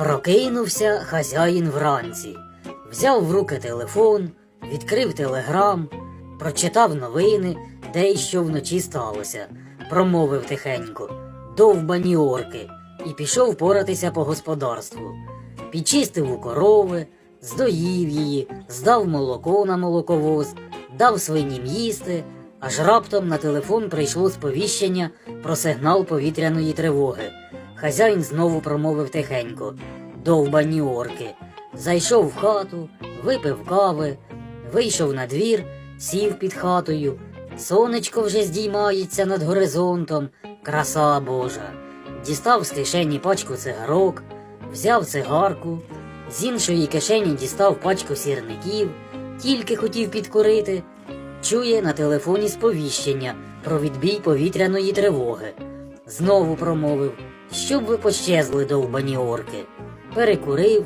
Прокинувся хазяїн вранці, взяв в руки телефон, відкрив телеграм, прочитав новини, де й що вночі сталося, промовив тихенько довбані орки і пішов поратися по господарству. Підчистив у корови, здоїв її, здав молоко на молоковоз, дав свинім їсти, аж раптом на телефон прийшло сповіщення про сигнал повітряної тривоги. Хазяїн знову промовив тихенько довбані орки. Зайшов в хату, випив кави, вийшов на двір, сів під хатою. Сонечко вже здіймається над горизонтом, краса Божа. Дістав з кишені пачку цигарок, взяв цигарку, з іншої кишені дістав пачку сірників, тільки хотів підкурити. Чує на телефоні сповіщення про відбій повітряної тривоги. Знову промовив, щоб ви пощезли довбані орки. Перекурив,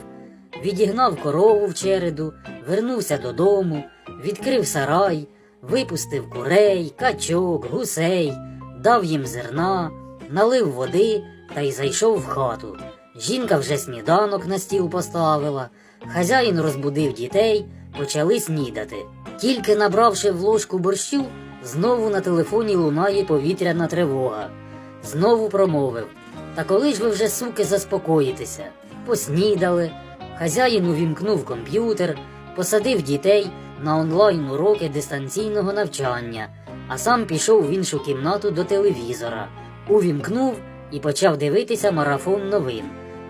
відігнав корову в череду, вернувся додому, відкрив сарай, випустив курей, качок, гусей, дав їм зерна, налив води та й зайшов в хату. Жінка вже сніданок на стіл поставила, хазяїн розбудив дітей, почали снідати. Тільки набравши в ложку борщу, знову на телефоні лунає повітряна тривога. Знову промовив Та коли ж ви вже, суки, заспокоїтеся? Поснідали. Хазяїн увімкнув комп'ютер, посадив дітей на онлайн уроки дистанційного навчання, а сам пішов в іншу кімнату до телевізора, увімкнув і почав дивитися марафон новин.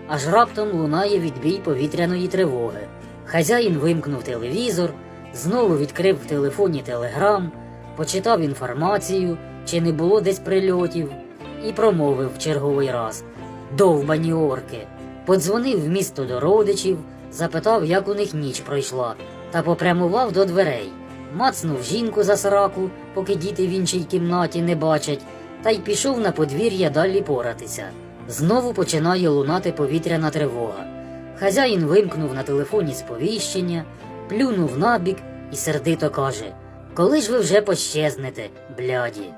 Аж раптом лунає відбій повітряної тривоги. Хазяїн вимкнув телевізор, знову відкрив в телефоні телеграм, почитав інформацію, чи не було десь прильотів, і промовив в черговий раз Довбані орки. Подзвонив в місто до родичів, запитав, як у них ніч пройшла, та попрямував до дверей. Мацнув жінку за сраку, поки діти в іншій кімнаті не бачать, та й пішов на подвір'я далі поратися. Знову починає лунати повітряна тривога. Хазяїн вимкнув на телефоні сповіщення, плюнув набік і сердито каже: Коли ж ви вже пощезнете, бляді?